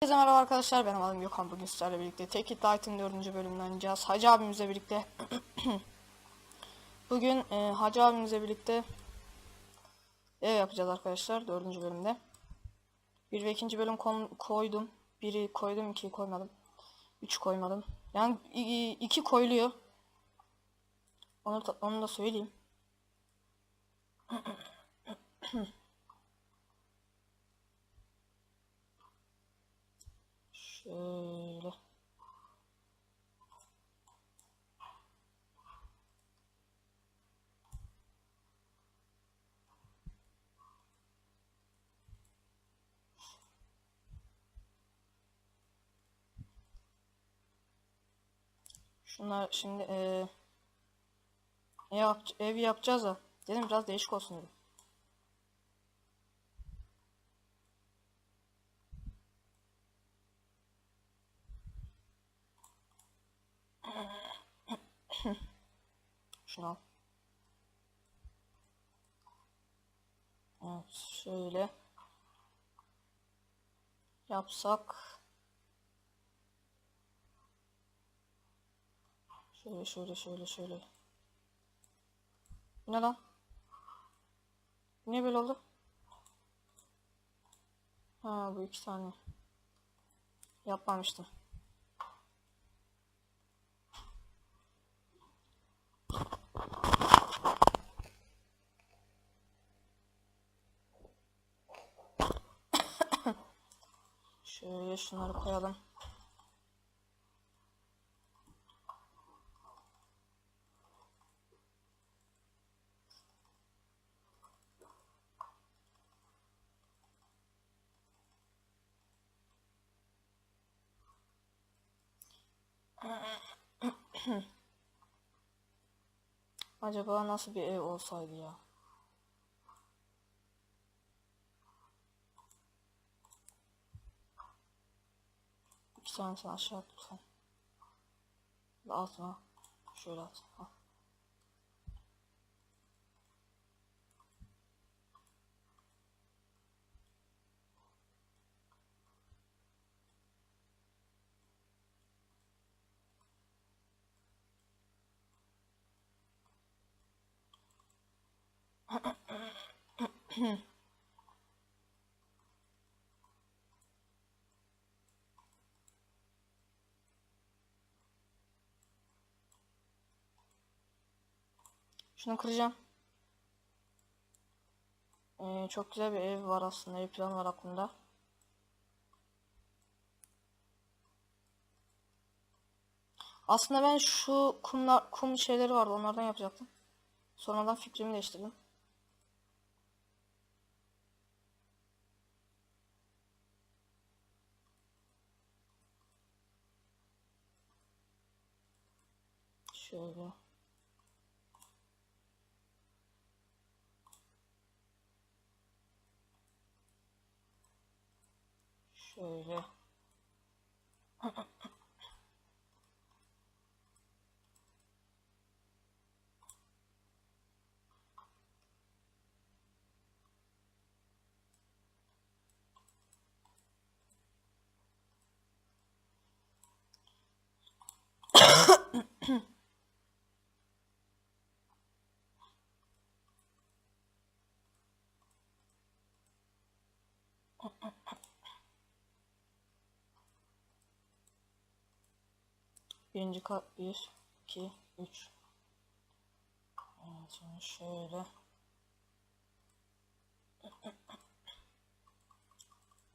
Herkese merhaba arkadaşlar ben adım Gökhan bugün sizlerle birlikte Take It Light'ın 4. bölümünü oynayacağız Hacı abimizle birlikte Bugün e, Hacı abimizle birlikte Ev yapacağız arkadaşlar 4. bölümde 1 ve 2. bölüm koydum Biri koydum 2'yi koymadım 3 koymadım Yani 2 koyuluyor onu onu da söyleyeyim Şöyle Şunlar şimdi eee ev, yap, ev yapacağız da dedim biraz değişik olsun dedim. Şunu. Evet şöyle yapsak şöyle şöyle şöyle şöyle ne lan? Niye böyle oldu? Ha bu iki tane yapmamıştım. Şöyle şunları koyalım. Acaba nasıl bir ev olsaydı ya? İki tanesini aşağı at lütfen. Ve Altına. Şöyle at. Al. Şunu kıracağım. Ee, çok güzel bir ev var aslında. Ev planı var aklımda. Aslında ben şu kumlar, kum şeyleri vardı onlardan yapacaktım. Sonradan fikrimi değiştirdim. Şöyle. Şöyle. Birinci kat 1, 2, 3. Evet şimdi şöyle.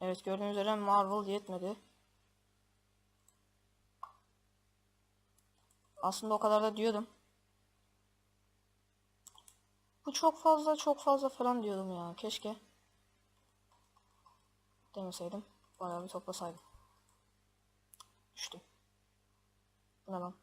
Evet gördüğünüz üzere Marvel yetmedi. Aslında o kadar da diyordum. Bu çok fazla çok fazla falan diyordum ya. Keşke. Demeseydim. Bayağı bir toplasaydım. Düştüm. Bu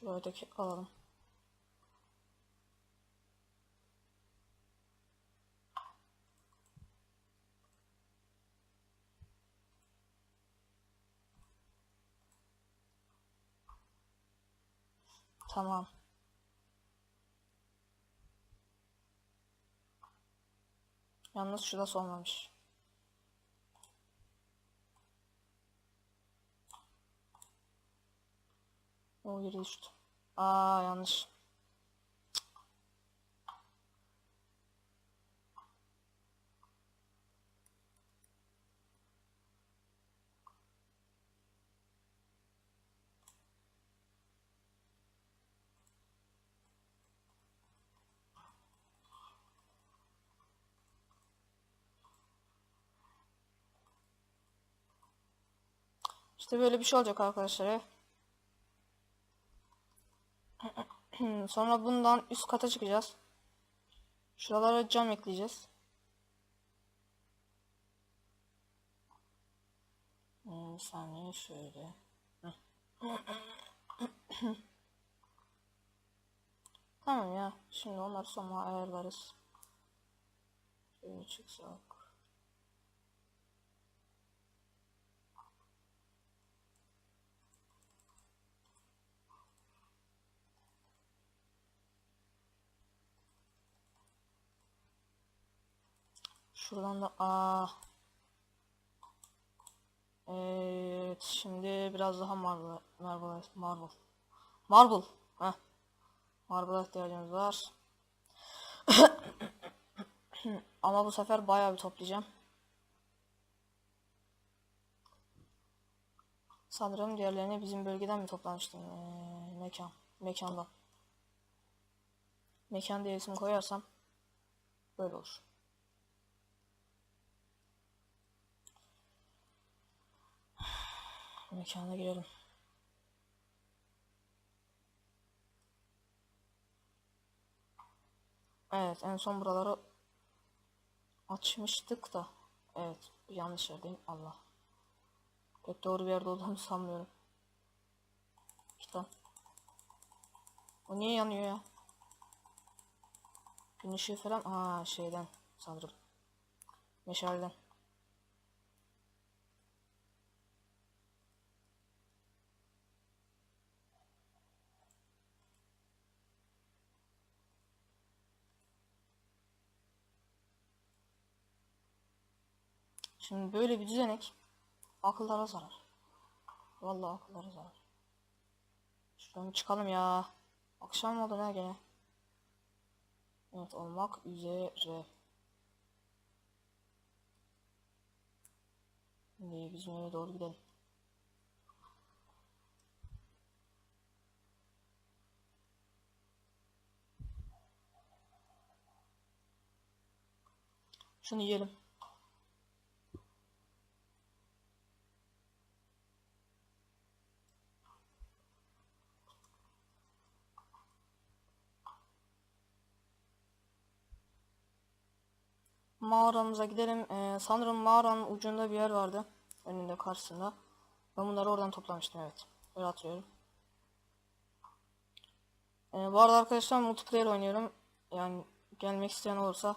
Şuradaki alalım. Tamam. Yalnız şurası olmamış. O yere düştü. Aa yanlış. İşte böyle bir şey olacak arkadaşlar. Ev. Sonra bundan üst kata çıkacağız. Şuralara cam ekleyeceğiz. Hmm, Bir saniye şöyle. Tamam ya. Şimdi onları sonra ayarlarız. Şöyle çıksak. Şuradan da aa. Evet, şimdi biraz daha marble, marble, marble, marble, heh. Marble ihtiyacımız var. Ama bu sefer bayağı bir toplayacağım. Sanırım diğerlerini bizim bölgeden mi toplamıştım? Ee, mekan, mekandan. Mekan diye isim koyarsam böyle olur. Mekana girelim. Evet en son buraları açmıştık da. Evet yanlış yerdeyim Allah. Pek doğru bir yerde olduğumu sanmıyorum. İşte. O niye yanıyor ya? Gün ışığı falan. Aa şeyden sanırım. Meşalden. Şimdi böyle bir düzenek akıllara zarar. Vallahi akıllara zarar. Şuradan çıkalım ya. Akşam oldu ne gene? Evet olmak üzere. Şimdi bizim eve doğru gidelim. Şunu yiyelim. Mağaramıza gidelim. Ee, sanırım mağaranın ucunda bir yer vardı. Önünde karşısında. Ben bunları oradan toplamıştım evet. Öyle hatırlıyorum. Ee, bu arada arkadaşlar multiplayer oynuyorum. Yani gelmek isteyen olursa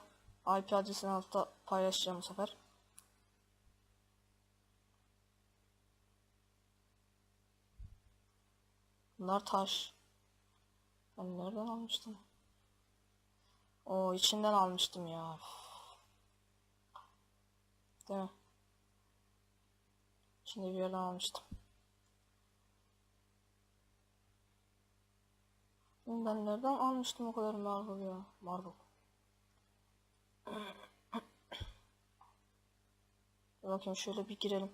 IP adresini altta paylaşacağım bu sefer. Bunlar taş. Ben nereden almıştım? O içinden almıştım ya. Değil mi? Şimdi yerden almıştım. Ben nereden almıştım o kadar marble ya? Marble. Bakayım şöyle bir girelim.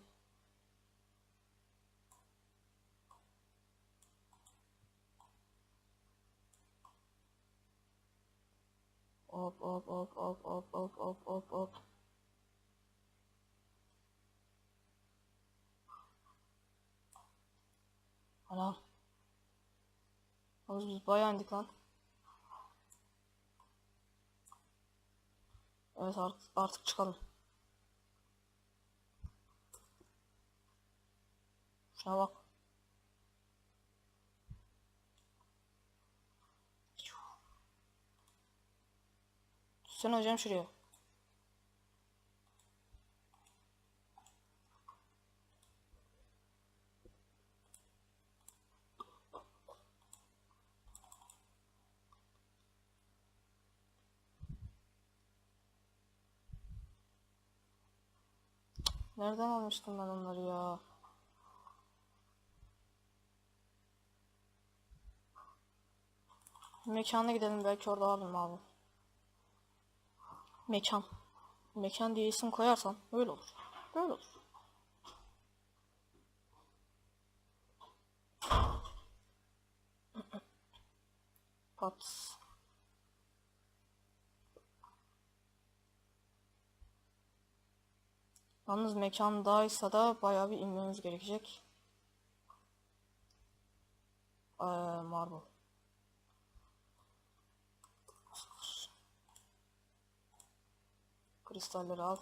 Hop hop hop hop hop hop hop hop hop. Ana. Yalnız biz bayağı indik lan. Evet artık, artık çıkalım. Şuna bak. Sen hocam şuraya. Nereden almıştım ben onları ya? Mekana gidelim belki orada alırım abi. Mekan. Mekan diye isim koyarsan öyle olur. Böyle olur. Pat. Yalnız mekandaysa da bayağı bir inmemiz gerekecek. Ee, marble. Kristalleri al.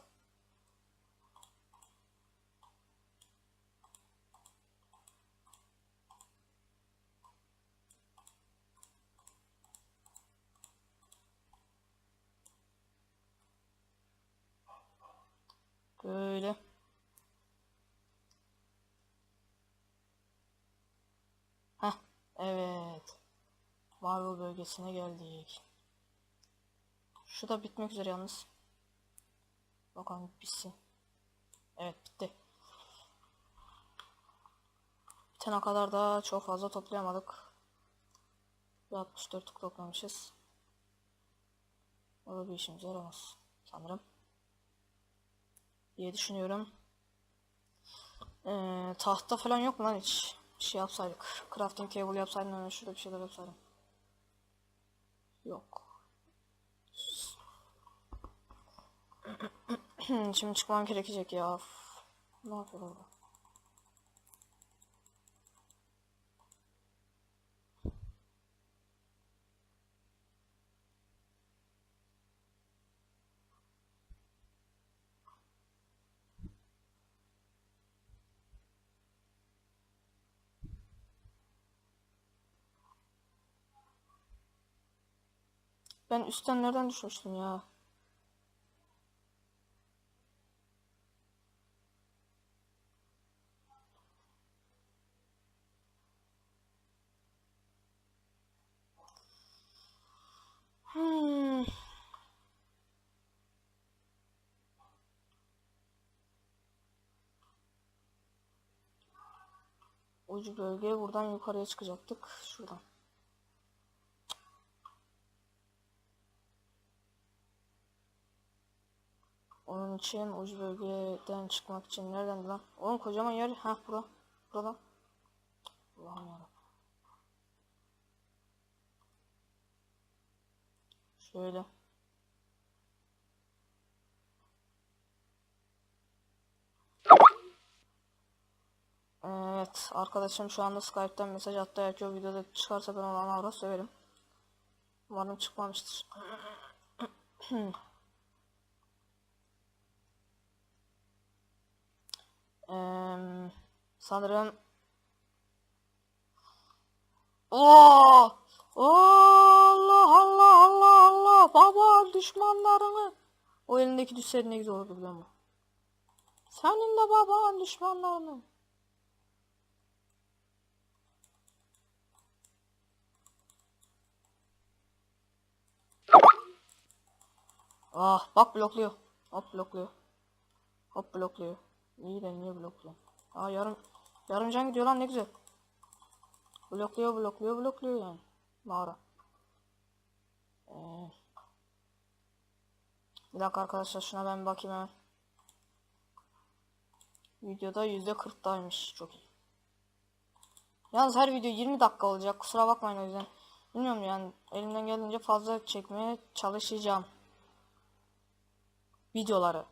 Böyle. Heh, evet. Marble bölgesine geldik. Şu da bitmek üzere yalnız. Bakalım bitsin. Evet bitti. Bitene kadar da çok fazla toplayamadık. Bir 64 toplamışız. O da bir işimize yaramaz sanırım diye düşünüyorum. Ee, tahta falan yok mu lan hiç? Bir şey yapsaydık. Crafting table yapsaydım hemen şurada bir şeyler yapsaydım. Yok. Şimdi çıkmam gerekecek ya. Ne yapıyor? Ben üstten nereden düşmüştüm ya? Hmm. Ucu bölgeye buradan yukarıya çıkacaktık. Şuradan. Onun için ucu bölgeden çıkmak için nereden lan? Oğlum kocaman yer. Ha bura. Burada. Allah'ım yarabbim. Şöyle. Evet arkadaşım şu anda Skype'ten mesaj attı eğer ki o videoda çıkarsa ben ona avra söverim. Umarım çıkmamıştır. Eee sanırım Oo! Allah Allah Allah Allah baba düşmanlarını o elindeki düşseydi ne güzel olurdu biliyor? Senin de baban düşmanlarını. Ah bak blokluyor. Hop blokluyor. Hop blokluyor. İyi de niye blokluyor? Aa yarım yarım can gidiyor lan ne güzel. Blokluyor blokluyor blokluyor yani. Mağara. Ee, bir dakika arkadaşlar şuna ben bakayım hemen. Videoda yüzde 40'daymış. Çok iyi. Yalnız her video 20 dakika olacak. Kusura bakmayın o yüzden. Bilmiyorum yani elimden geldiğince fazla çekmeye çalışacağım. Videoları.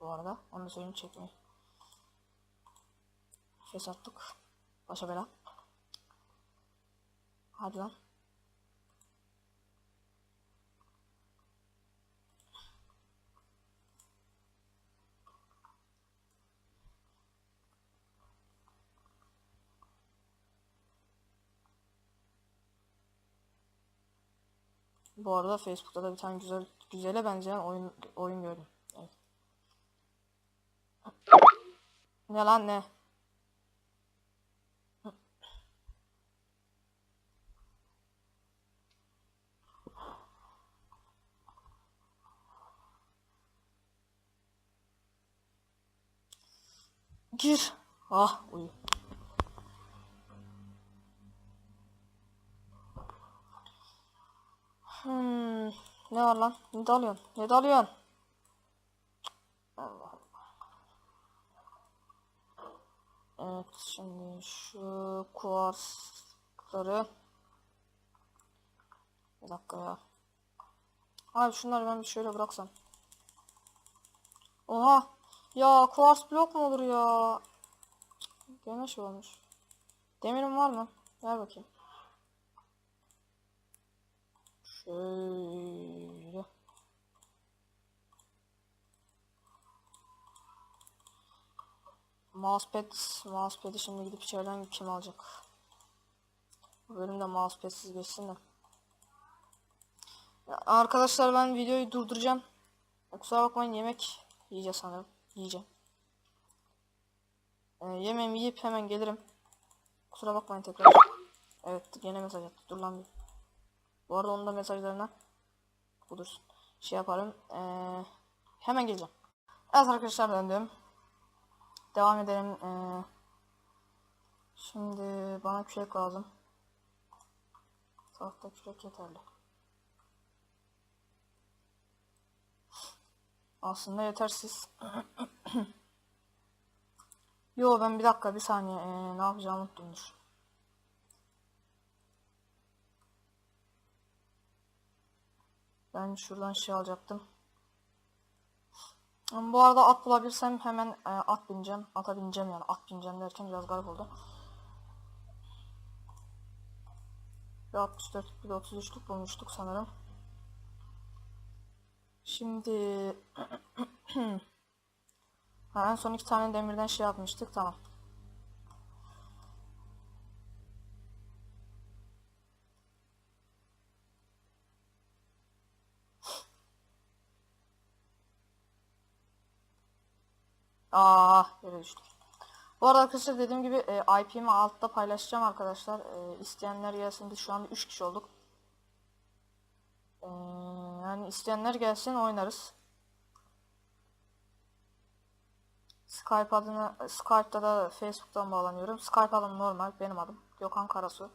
Bu arada onu söyleyeyim çekmeyi. Şey sattık. Başa bela. Hadi lan. Bu arada Facebook'ta da bir tane güzel güzele benzeyen oyun oyun gördüm. Evet. Ne lan ne? Gir. Ah uyu. Hmm, ne var lan? Ne dalıyorsun? Ne dalıyorsun? Allah Allah. Evet şimdi şu kuarsları bir dakika ya. Abi şunları ben bir şöyle bıraksam. Oha. Ya kuars blok mu olur ya? Gene şey olmuş. Demirim var mı? Ver bakayım. Şöyle. Mousepad, mousepad'i şimdi gidip içeriden kim alacak? Bu bölümde mousepad'siz geçsin de. Arkadaşlar ben videoyu durduracağım. Kusura bakmayın yemek yiyeceğiz sanırım. Yiyeceğim. Ee, yemeğimi yiyip hemen gelirim. Kusura bakmayın tekrar. Evet gene mesaj attı. Dur lan bir. Bu arada onun da mesajlarına budur. Şey yaparım. Ee, hemen geleceğim. Evet arkadaşlar döndüm. Devam edelim. Ee, şimdi bana kürek lazım. Tahta kürek yeterli. Aslında yetersiz. Yo ben bir dakika bir saniye ee, ne yapacağımı unuttum. Ben şuradan şey alacaktım. Bu arada at bulabilirsem hemen e, at bineceğim. Ata bineceğim yani. At bineceğim derken biraz garip oldu. Bir 64 bir de 33'lük bulmuştuk sanırım. Şimdi ha, en son iki tane demirden şey yapmıştık. Tamam. Aa, yere düştük. Bu arada arkadaşlar dediğim gibi e, IP'mi altta paylaşacağım arkadaşlar. E, isteyenler gelsin. Şu anda 3 kişi olduk. E, yani isteyenler gelsin oynarız. Skype adını Skype'da da Facebook'tan bağlanıyorum. Skype adım normal benim adım Gökhan Karasu.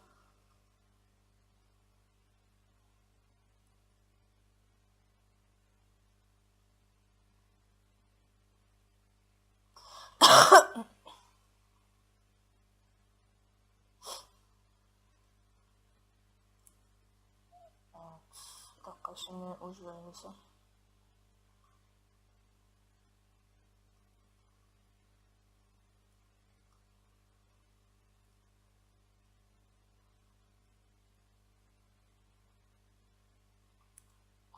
Bir dakika şimdi ucu vermesi.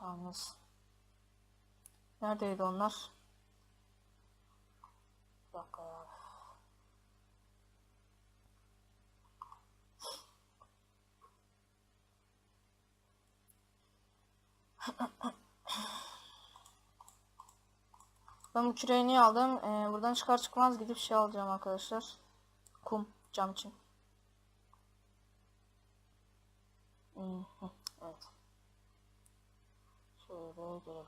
Yalnız. Neredeydi onlar? Bir dakika ya. Ben bu küreği aldım? Ee, buradan çıkar çıkmaz gidip şey alacağım arkadaşlar. Kum cam için. Evet. Şöyle gelelim.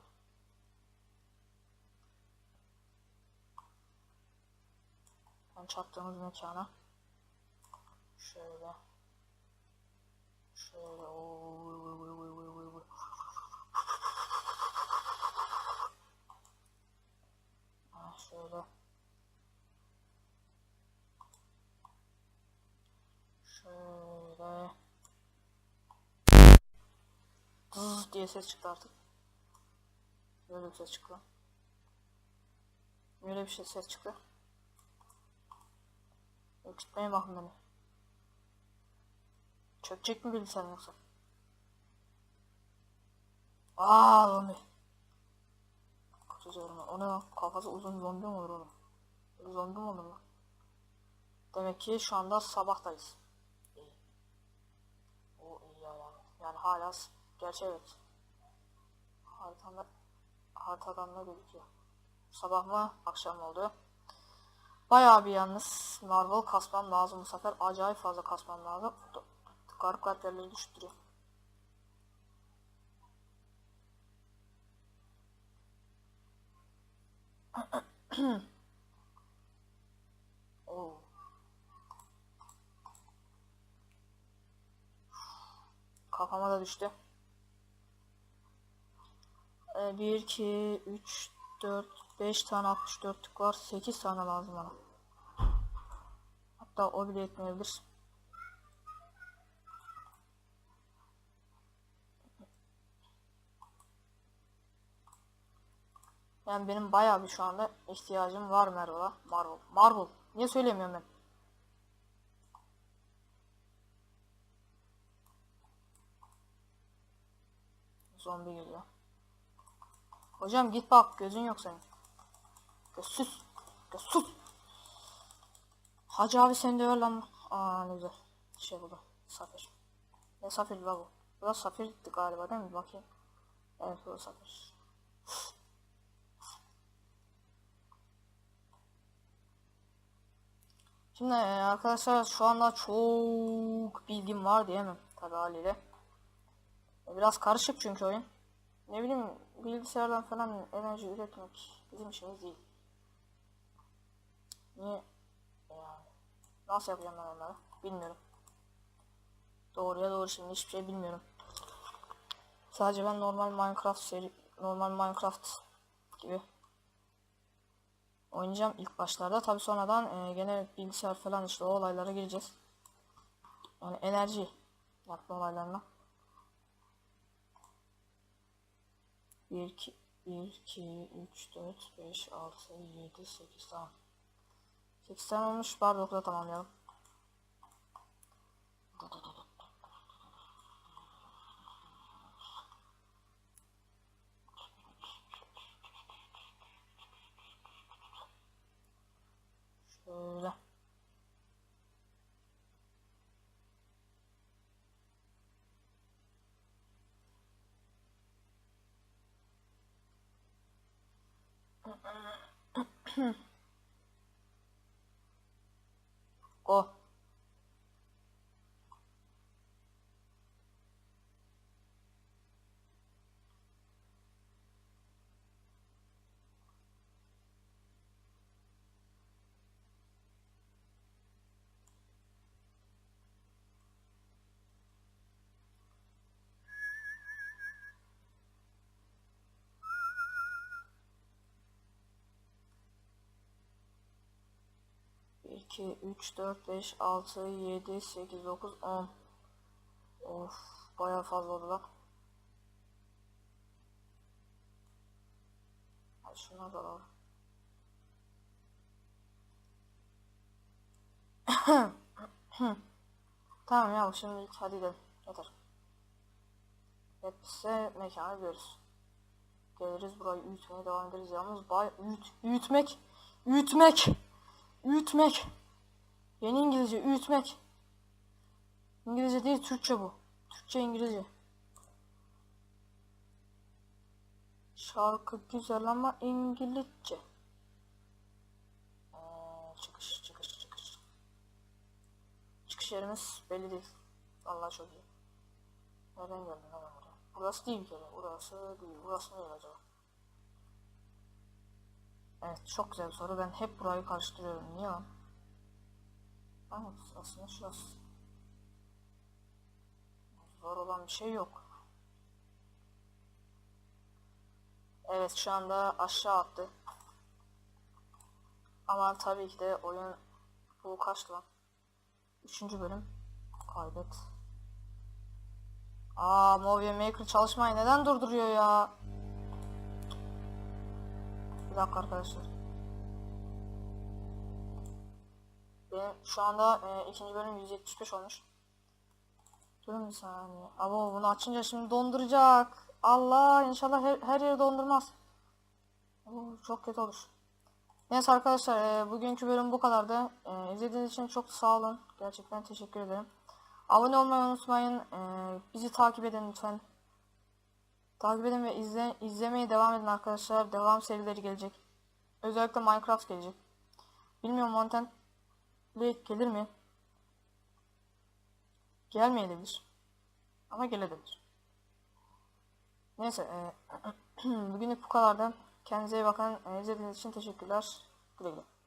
Ben çattığımız mekana. Şöyle. Şöyle. Oy, Şöyle. Zzz diye ses çıktı artık. Böyle bir ses çıktı. Böyle bir şey ses çıktı. Ürkütmeye bakın beni. Çökecek mi bilgisayar yoksa? Aaa zombi. Zombi. O ne lan? Kafası uzun zombi mi olur oğlum? Zombi mi olur lan? Demek ki şu anda sabahtayız. Yani hala gerçi evet. haritamda haritadan da gözüküyor. Sabah mı akşam oldu? Bayağı bir yalnız Marvel kasmam lazım bu sefer. Acayip fazla kasmam lazım. Garip garip yerleri düşürtüyor. Oo. Kafama da düştü. 1, 2, 3, 4, 5 tane 64'lük var. 8 tane lazım bana. Hatta o bile yetmeyebilir. Yani benim bayağı bir şu anda ihtiyacım var Marvel'a. Marvel. Marvel. Niye söylemiyorum ben? Zombi geliyor. Hocam git bak gözün yok senin. Gözsüz. Gözsüz. Hacı abi seni döver lan. Aa ne güzel. Şey buldu. Safir. Ne safir bu? Bu da safirdi galiba değil mi? Bakayım. Evet bu da safir. Şimdi e, arkadaşlar şu anda çok bilgim var diyemem tabi haliyle. Biraz karışık çünkü oyun. Ne bileyim bilgisayardan falan enerji üretmek bizim işimiz değil. Niye? Yani nasıl yapacağım ben onları? Bilmiyorum. Doğruya doğru şimdi hiçbir şey bilmiyorum. Sadece ben normal Minecraft seri normal Minecraft gibi oynayacağım ilk başlarda. Tabi sonradan e, gene bilgisayar falan işte o olaylara gireceğiz. Yani enerji yapma olaylarına. 1 2 1 2 3 4 5 6 7 8 tamam. 8 tane olmuş. Bari 9'a tamamlayalım. Şöyle. Hı. O. 2, 3, 4, 5, 6, 7, 8, 9, 10. Of baya fazla oldu bak. Şuna da var. tamam ya şimdi hadi gidelim. Yeter. Hepsi mekana görürüz. Geliriz burayı üyütmeye devam ederiz. Yalnız bay üyüt, üyütmek, üyütmek üyütmek. Yeni İngilizce üyütmek. İngilizce değil Türkçe bu. Türkçe İngilizce. Şarkı güzel ama İngilizce. Ee, çıkış çıkış çıkış. Çıkış yerimiz belli değil. Vallahi çok iyi. Nereden geldin lan buraya? Burası değil bir kere. Burası değil. Burası ne acaba? Evet çok güzel soru. Ben hep burayı karıştırıyorum. Niye lan? Aslında şurası. Zor olan bir şey yok. Evet şu anda aşağı attı. Ama tabii ki de oyun bu kaç lan? Üçüncü bölüm. Kaydet. Aa Movie Maker çalışmayı neden durduruyor ya? Dakika arkadaşlar. Benim şu anda e, ikinci bölüm 175 olmuş. Durun bir saniye. Abo bunu açınca şimdi donduracak. Allah inşallah her, her yeri dondurmaz. Oo, çok kötü olur. Neyse arkadaşlar e, bugünkü bölüm bu kadardı. E, izlediğiniz için çok sağ olun. Gerçekten teşekkür ederim. Abone olmayı unutmayın. E, bizi takip edin lütfen. Takip edin ve izle, izlemeye devam edin arkadaşlar. Devam serileri gelecek. Özellikle Minecraft gelecek. Bilmiyorum Mountain Blade gelir mi? Gelmeyebilir. Ama gelebilir. Neyse. E, bugünlük bu kadardı. Kendinize iyi bakın. E, İzlediğiniz için teşekkürler. Güle güle.